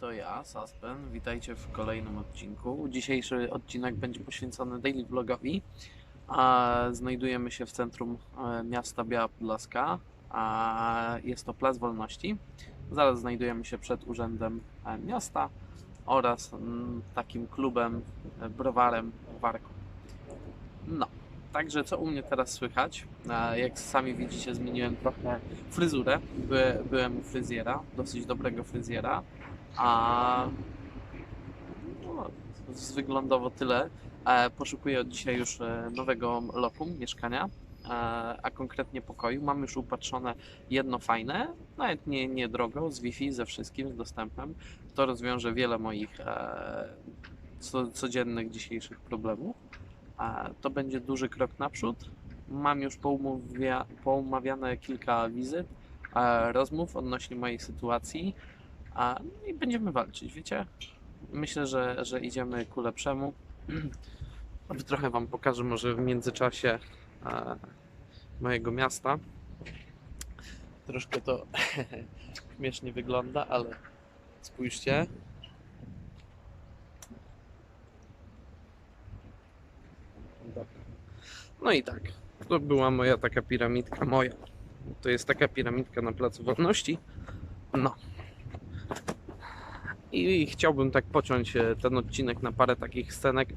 To ja, Saspen. Witajcie w kolejnym odcinku. Dzisiejszy odcinek będzie poświęcony daily vlogowi. Znajdujemy się w centrum e, miasta Biała Podlaska. Jest to Plac Wolności. Zaraz znajdujemy się przed urzędem e, miasta oraz mm, takim klubem, e, browarem Warką. No, także co u mnie teraz słychać? Jak sami widzicie, zmieniłem trochę fryzurę. By, byłem u fryzjera, dosyć dobrego fryzjera. A no, wyglądowo tyle. E, poszukuję od dzisiaj już e, nowego lokum mieszkania, e, a konkretnie pokoju. Mam już upatrzone jedno fajne, nawet nie, nie drogo, z Wi-Fi, ze wszystkim, z dostępem. To rozwiąże wiele moich e, co, codziennych dzisiejszych problemów. E, to będzie duży krok naprzód. Mam już poumawia, poumawiane kilka wizyt, e, rozmów odnośnie mojej sytuacji. A, no i będziemy walczyć, wiecie? Myślę, że, że idziemy ku lepszemu. Trochę Wam pokażę może w międzyczasie e, mojego miasta. Troszkę to śmiesznie wygląda, ale spójrzcie. No i tak, to była moja taka piramidka moja. To jest taka piramidka na Placu Wolności. No. I chciałbym tak pociąć e, ten odcinek na parę takich scenek,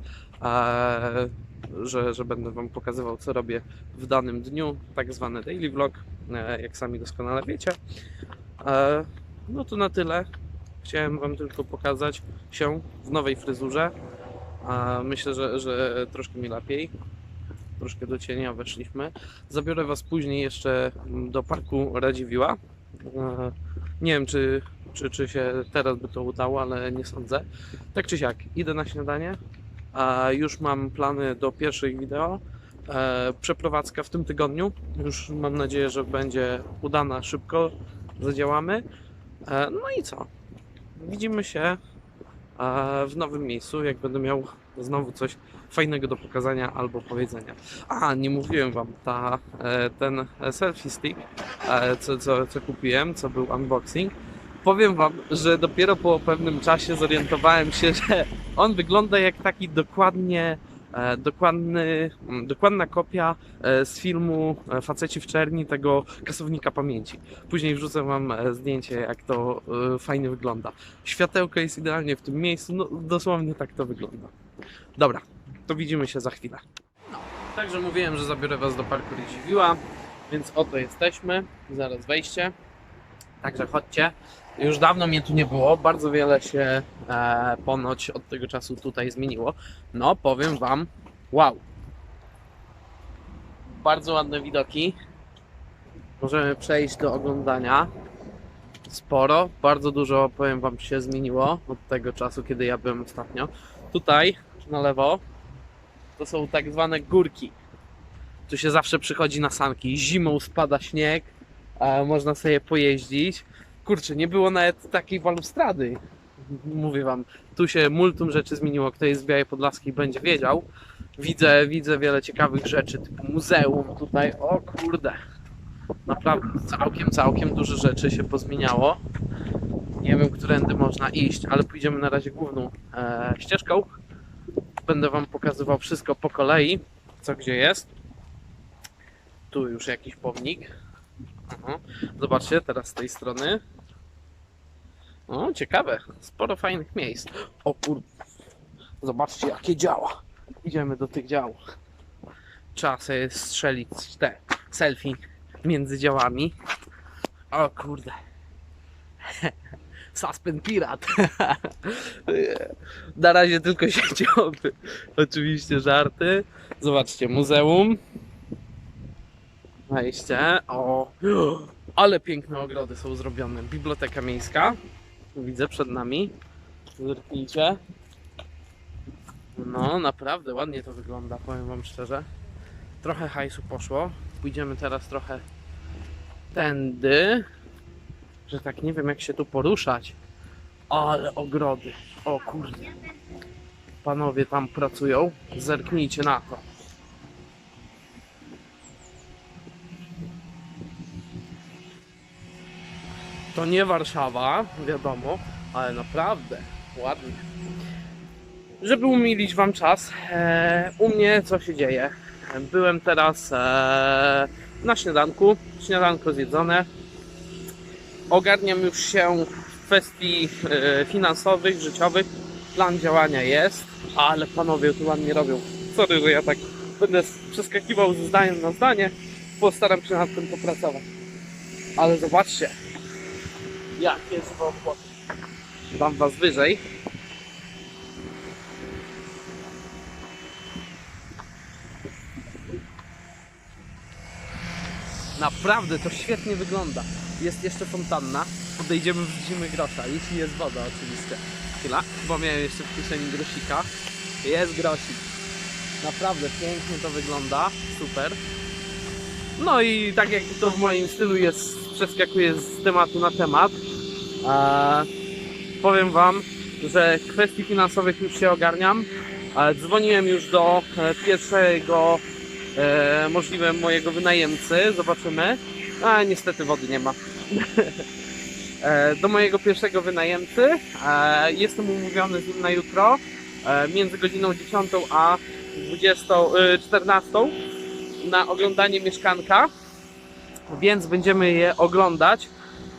że, że będę Wam pokazywał, co robię w danym dniu, tak zwany daily vlog, e, jak sami doskonale wiecie. E, no to na tyle. Chciałem Wam tylko pokazać się w nowej fryzurze. Myślę, że, że troszkę mi lepiej. Troszkę do cienia weszliśmy. Zabiorę Was później jeszcze do parku Radziwiła. Nie wiem, czy czy, czy się teraz by to udało, ale nie sądzę. Tak czy siak, idę na śniadanie. A już mam plany do pierwszych wideo. E, przeprowadzka w tym tygodniu. Już mam nadzieję, że będzie udana szybko. Zadziałamy. E, no i co? Widzimy się e, w nowym miejscu, jak będę miał znowu coś fajnego do pokazania albo powiedzenia. A, nie mówiłem wam, ta, e, ten selfie stick, e, co, co, co kupiłem, co był unboxing, powiem wam, że dopiero po pewnym czasie zorientowałem się, że on wygląda jak taki dokładnie e, dokładny, mm, dokładna kopia e, z filmu e, Faceci w czerni, tego kasownika pamięci. Później wrzucę wam zdjęcie, jak to fajnie wygląda. Światełko jest idealnie w tym miejscu, no dosłownie tak to wygląda. Dobra, to widzimy się za chwilę. No, także mówiłem, że zabiorę was do parku Radziwiła, więc oto jesteśmy, zaraz wejście. Także chodźcie. Już dawno mnie tu nie było, bardzo wiele się e, ponoć od tego czasu tutaj zmieniło. No, powiem Wam, wow. Bardzo ładne widoki. Możemy przejść do oglądania. Sporo, bardzo dużo, powiem Wam, się zmieniło od tego czasu, kiedy ja byłem ostatnio. Tutaj, na lewo, to są tak zwane górki. Tu się zawsze przychodzi na sanki. Zimą spada śnieg, e, można sobie pojeździć kurczę, nie było nawet takiej balustrady. Mówię wam, tu się multum rzeczy zmieniło. Kto jest z Białej Podlaskiej będzie wiedział. Widzę, widzę wiele ciekawych rzeczy, typu muzeum tutaj. O kurde, naprawdę całkiem, całkiem dużo rzeczy się pozmieniało. Nie wiem, którędy można iść, ale pójdziemy na razie główną e, ścieżką. Będę wam pokazywał wszystko po kolei, co gdzie jest. Tu już jakiś pomnik. Aha. Zobaczcie, teraz z tej strony. O, ciekawe. Sporo fajnych miejsc. O kur... Zobaczcie, jakie działa. Idziemy do tych dział. Trzeba sobie strzelić te selfie między działami. O kurde. Suspend Pirat. Na razie tylko sieciowy. Oczywiście żarty. Zobaczcie, muzeum. Wejście. O, ale piękne ogrody są zrobione. Biblioteka miejska. Widzę przed nami. Zerknijcie. No, naprawdę ładnie to wygląda, powiem Wam szczerze. Trochę hajsu poszło. Pójdziemy teraz trochę tędy. Że tak nie wiem, jak się tu poruszać. Ale ogrody. O kurde. Panowie tam pracują. Zerknijcie na to. To nie Warszawa, wiadomo, ale naprawdę ładnie. Żeby umilić Wam czas, e, u mnie co się dzieje? Byłem teraz e, na śniadanku, śniadanko zjedzone. Ogarniam już się w kwestii e, finansowych, życiowych. Plan działania jest, ale panowie tu ładnie robią. Sorry, że ja tak będę przeskakiwał ze zdaniem na zdanie. Postaram się nad tym popracować. Ale zobaczcie, jak jest wokół. Dam was wyżej. Naprawdę to świetnie wygląda. Jest jeszcze fontanna. Podejdziemy, wrzucimy grosza, jeśli jest woda oczywiście. Chwila, bo miałem jeszcze w kieszeni grosika. Jest grosik. Naprawdę pięknie to wygląda. Super. No i tak jak to w moim stylu jest, przeskakuję z tematu na temat. Powiem Wam, że kwestii finansowych już się ogarniam. Dzwoniłem już do e, pierwszego e, możliwe mojego wynajemcy. Zobaczymy. A niestety wody nie ma. e, do mojego pierwszego wynajemcy. Jestem umówiony z nim na jutro. Między godziną 10 a 20, e, 14 na oglądanie mieszkanka. Więc będziemy je oglądać.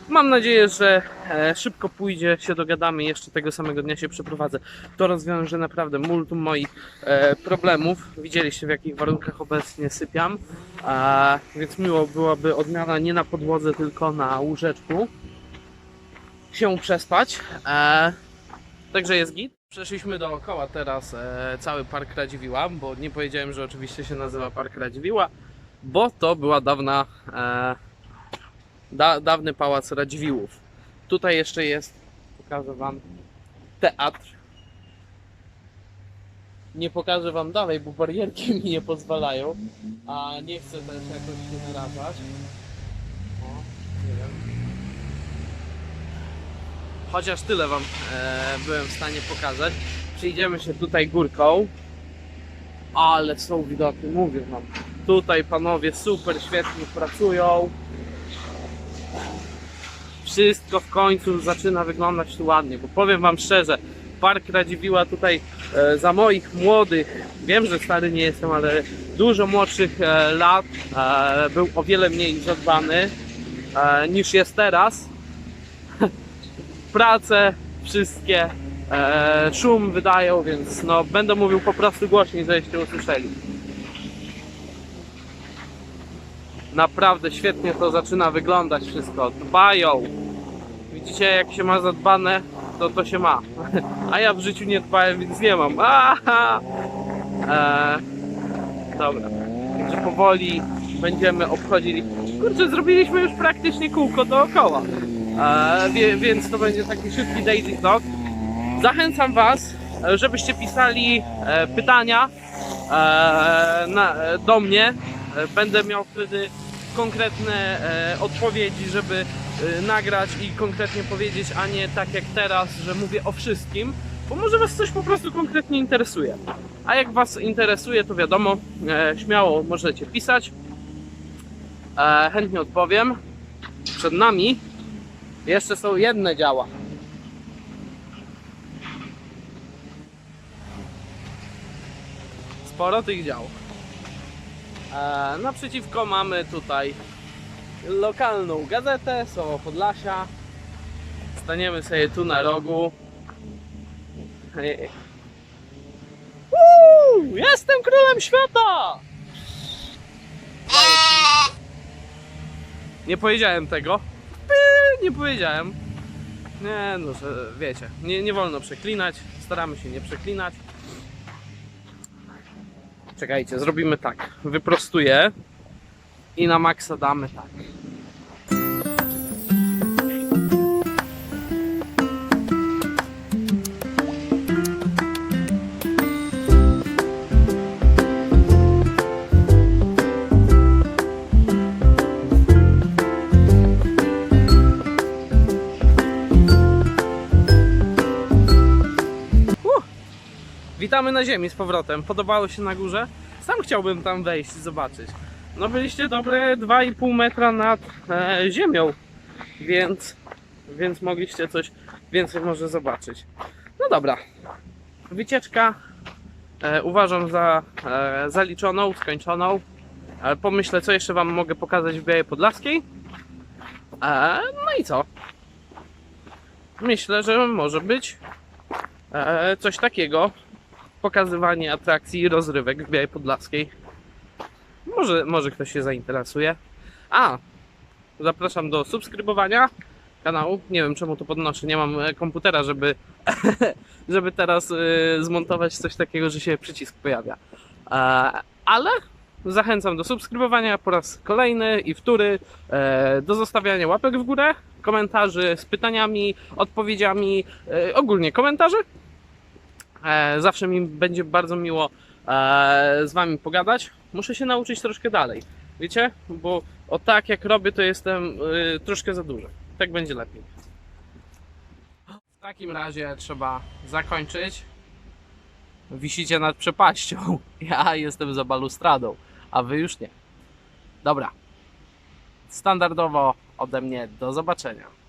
Mam nadzieję, że e, szybko pójdzie, się dogadamy, jeszcze tego samego dnia się przeprowadzę. To rozwiąże naprawdę multum moich e, problemów. Widzieliście w jakich warunkach obecnie sypiam, więc miło byłaby odmiana nie na podłodze, tylko na łóżeczku. Się przespać. E, także jest git. Przeszliśmy dookoła teraz cały Park Radziwiła, bo nie powiedziałem, że oczywiście się nazywa Park Radziwiła, bo to była dawna da, dawny pałac Radziwiłłów. Tutaj jeszcze jest, pokażę Wam, teatr. Nie pokażę Wam dalej, bo barierki mi nie pozwalają, a nie chcę też jakoś się narażać. O, nie wiem. Chociaż tyle Wam e, byłem w stanie pokazać. Przyjdziemy się tutaj górką, ale są widoki, mówię Wam. Tutaj panowie super świetnie pracują wszystko w końcu zaczyna wyglądać tu ładnie, bo powiem Wam szczerze, Park Radziwiła tutaj e, za moich młodych, wiem, że stary nie jestem, ale dużo młodszych e, lat e, był o wiele mniej zadbany e, niż jest teraz. Prace wszystkie e, szum wydają, więc no, będę mówił po prostu głośniej, żebyście usłyszeli. Naprawdę świetnie to zaczyna wyglądać wszystko. Dbają. Widzicie jak się ma zadbane, to to się ma. A ja w życiu nie dbałem, więc nie mam. Aha! Eee, dobra. Także powoli będziemy obchodzili. Kurczę, zrobiliśmy już praktycznie kółko dookoła. Eee, więc to będzie taki szybki daily talk. Zachęcam Was, żebyście pisali e, pytania e, do mnie. E, Będę miał wtedy konkretne e, odpowiedzi, żeby e, nagrać i konkretnie powiedzieć, a nie tak jak teraz, że mówię o wszystkim, bo może Was coś po prostu konkretnie interesuje. A jak Was interesuje, to wiadomo, e, śmiało możecie pisać. E, chętnie odpowiem. Przed nami jeszcze są jedne działa. Sporo tych dział. E, naprzeciwko mamy tutaj lokalną gazetę Słowo Podlasia. Staniemy sobie tu na rogu. Hej. Uuu, jestem królem świata! Nie powiedziałem tego. Nie powiedziałem. Nie, no, że wiecie, nie, nie wolno przeklinać. Staramy się nie przeklinać. Czekajcie, zrobimy tak. Wyprostuję i na maksa damy tak. Na ziemi z powrotem. Podobało się na górze? Sam chciałbym tam wejść i zobaczyć. No byliście dobre 2,5 metra nad e, ziemią, więc, więc mogliście coś więcej może zobaczyć. No dobra, wycieczka e, uważam za e, zaliczoną, skończoną. E, pomyślę, co jeszcze Wam mogę pokazać w Białej Podlaskiej. E, no i co? Myślę, że może być e, coś takiego. Pokazywanie atrakcji i rozrywek w Białej Podlaskiej. Może, może ktoś się zainteresuje. A, zapraszam do subskrybowania kanału. Nie wiem czemu to podnoszę, nie mam e, komputera, żeby, żeby teraz e, zmontować coś takiego, że się przycisk pojawia. E, ale zachęcam do subskrybowania po raz kolejny i wtóry, e, do zostawiania łapek w górę, komentarzy z pytaniami, odpowiedziami, e, ogólnie komentarzy. E, zawsze mi będzie bardzo miło e, z Wami pogadać. Muszę się nauczyć troszkę dalej, wiecie? Bo o tak jak robię, to jestem e, troszkę za duży. Tak będzie lepiej. W takim razie trzeba zakończyć. Wisicie nad przepaścią. Ja jestem za balustradą, a wy już nie. Dobra. Standardowo ode mnie do zobaczenia.